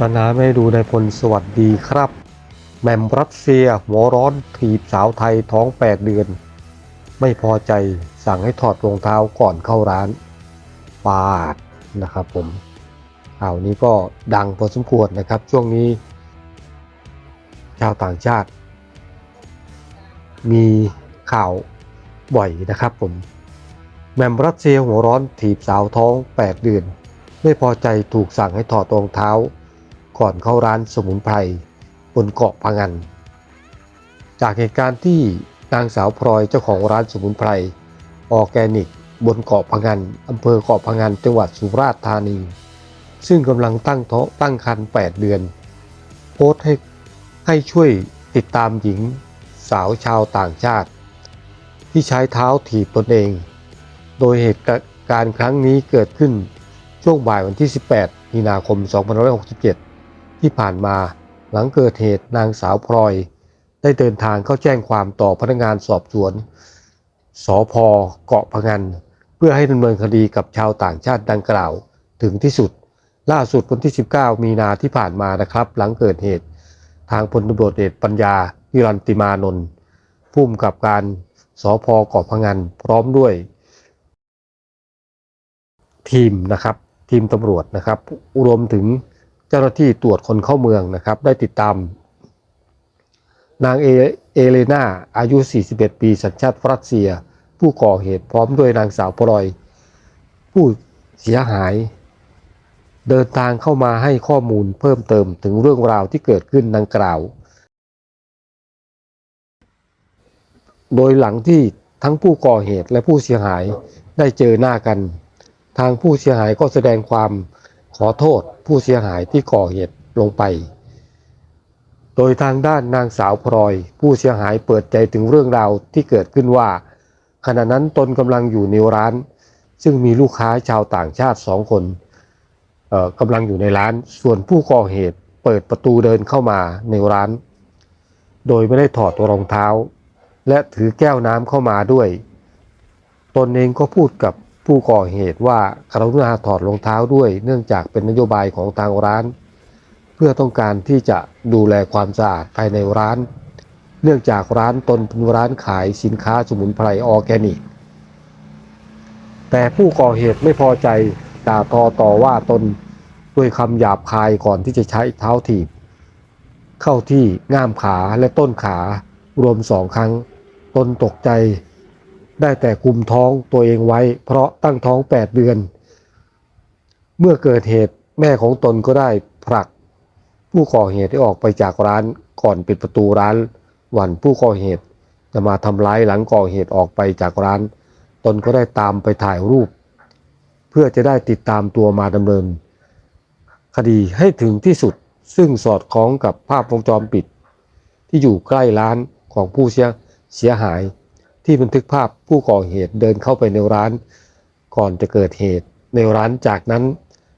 สนามให้ดูในพลสวัสดีครับ แมมรัสเซียหัวร้อนถีบสาวไทยท้อง 8 เดือน ไม่พอใจสั่งให้ถอดรองเท้าก่อนเข้าร้าน ปาดนะครับผมข่าวนี้ก็ดังพอสมควรนะครับช่วงนี้ ชาวต่างชาติ มีข่าวบ่อยนะครับผม แมมรัสเซียหัวร้อนถีบสาวท้อง 8 เดือน ไม่พอใจถูกสั่งให้ถอดรองเท้า ก่อนเข้าร้านสมุนไพรบนเกาะพังงานจากเหตุการณ์ที่นางสาวพลอยเจ้าของร้านสมุนไพรออแกนิก บนเกาะพังงานอำเภอเกาะพังงานจังหวัดสุราษฎร์ธานี ซึ่งกำลังตั้งท้องตั้งครรภ์8เดือน โพสต์ให้ให้ช่วยติดตามหญิงสาวชาวต่างชาติ ที่ใช้เท้าถีบตนเอง โดยเหตุการณ์ครั้งนี้เกิดขึ้นช่วงบ่ายวันที่ 18 มีนาคม 2567 ที่ผ่านมาหลังเกิดเหตุนางสาวพลอย ได้เดินทางเข้าแจ้งความต่อพนักงานสอบสวนสพเกาะพะงัน เพื่อให้ดำเนินคดีกับชาวต่างชาติดังกล่าวถึงที่สุด ล่าสุดวันที่ 19 มีนาที่ผ่านมานะครับ หลังเกิดเหตุ ทางพลตำรวจเอกปัญญาวิรันติมานนท์ผู้กำกับการสพเกาะพะงันพร้อมด้วย ทีมนะครับ ทีมตำรวจนะครับรวมถึง จ้าหน้าที่ตรวจคนเข้าเมืองนะครับ ได้ติดตาม นางเอเอเลนาอายุ 41 ปีสัญชาติรัสเซียผู้ก่อเหตุพร้อมด้วยนางสาวพลอย ผู้เสียหาย เดินทางเข้ามาให้ข้อมูลเพิ่มเติมถึงเรื่องราวที่เกิดขึ้นดังกล่าว โดยหลังที่ทั้งผู้ก่อเหตุและผู้เสียหายได้เจอหน้ากัน ทางผู้เสียหายก็แสดงความ ขอโทษผู้เสียหายที่ก่อเหตุลงไป โดยทางด้านนางสาวพลอย ผู้เสียหายเปิดใจถึงเรื่องราวที่เกิดขึ้นว่า ขณะนั้นตนกำลังอยู่ในร้าน ซึ่งมีลูกค้าชาวต่างชาติสองคนกำลังอยู่ในร้าน ส่วนผู้ก่อเหตุเปิดประตูเดินเข้ามาในร้าน โดยไม่ได้ถอดรองเท้า และถือแก้วน้ำเข้ามาด้วย ตนเองก็พูดกับ ผู้ก่อเหตุว่ากรุณาถอดรองเท้าด้วย เนื่องจากเป็นนโยบายของทางร้าน เพื่อต้องการที่จะดูแลความสะอาดภายในร้าน เนื่องจากร้านตนเป็นร้านขายสินค้าสมุนไพรออร์แกนิก แต่ผู้ก่อเหตุไม่พอใจด่าทอต่อว่าตนด้วยคำหยาบคายก่อนที่จะใช้เท้าถีบ เข้าที่ง่ามขาและต้นขารวมสองครั้ง ตนตกใจ ได้แต่คุมท้องตัวเองไว้ เพราะตั้งท้อง 8 เดือน เมื่อเกิดเหตุแม่ของตนก็ได้ผลัก ผู้ก่อเหตุให้ออกไปจากร้านก่อนปิดประตูร้านหวันผู้ก่อเหตุจะมาทำร้ายหลังก่อเหตุออกไปจากร้าน ตนก็ได้ตามไปถ่ายรูป เพื่อจะได้ติดตามตัวมาดำเนิน คดีให้ถึงที่สุดซึ่งสอดคล้องกับภาพวงจรปิด ที่อยู่ใกล้ร้านของผู้เสียเสียหาย ที่บันทึกภาพผู้ก่อเหตุเดินเข้าไปในร้าน ก่อนจะเกิดเหตุในร้านจากนั้น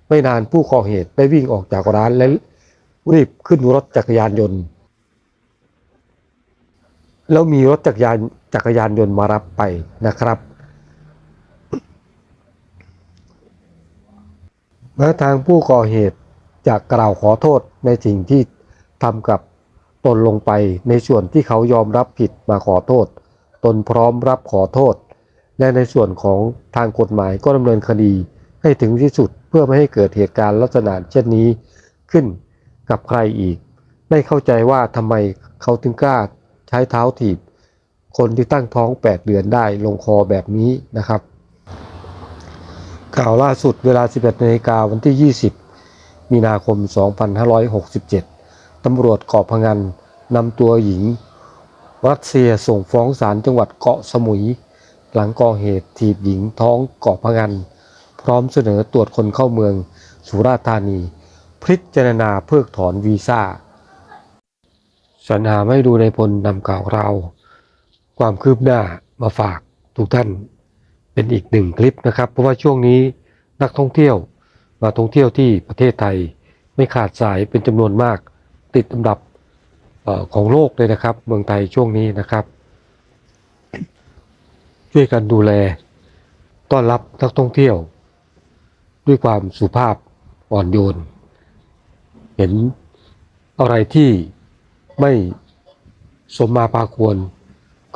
ไม่นานผู้ก่อเหตุได้วิ่งออกจากร้านและรีบขึ้นรถจักรยานยนต์ แล้วมีรถจักรยานจักรยานยนต์มารับไปนะครับแม้ทางผู้ก่อเหตุจะกล่าวขอโทษในสิ่งที่ทำกับตนลงไปในส่วนที่เขายอมรับผิดมาขอโทษ ตนพร้อมรับขอโทษ และในส่วนของทางกฎหมายก็ดำเนินคดีให้ถึงที่สุดเพื่อไม่ให้เกิดเหตุการณ์ลักษณะเช่นนี้ขึ้นกับใครอีก ไม่เข้าใจว่าทำไมเขาถึงกล้าใช้เท้าถีบ คนที่ตั้งท้อง 8 เดือนได้ลงคอแบบนี้นะครับ ข่าวล่าสุดเวลา 11นาฬิกาวันที่ 20 มีนาคม 2567 ตำรวจเกาะพงันนำตัวหญิง รัสเซียส่งฟ้องศาลจังหวัดเกาะสมุย หลังก่อเหตุถีบหญิงท้องเกาะพะงัน พร้อมเสนอตรวจคนเข้าเมืองสุราษฎร์ธานี พิจารณาเพิกถอนวีซ่าสรรหาไม่ดูในพลนำข่าวเรา ความคืบหน้ามาฝากทุกท่านเป็นอีกหนึ่งคลิปนะครับ เพราะว่าช่วงนี้นักท่องเที่ยวมาท่องเที่ยวที่ประเทศไทย ไม่ขาดสายเป็นจำนวนมาก ติดอันดับ ของโลกเลยนะครับ เมืองไทยช่วงนี้นะครับ ช่วยกันดูแล ต้อนรับนักท่องเที่ยว ด้วยความสุภาพอ่อนโยน เห็นอะไรที่ไม่สมมาพาควร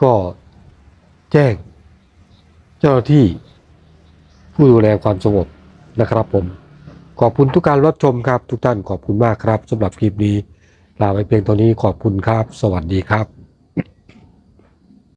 ก็แจ้ง เจ้าหน้าที่ผู้ดูแลความสงบนะครับผม ขอบคุณทุกการรับชมครับทุกท่านขอบคุณมากครับสำหรับคลิปนี้ ลาไปเพียงตัวนี้ขอบคุณครับ สวัสดีครับ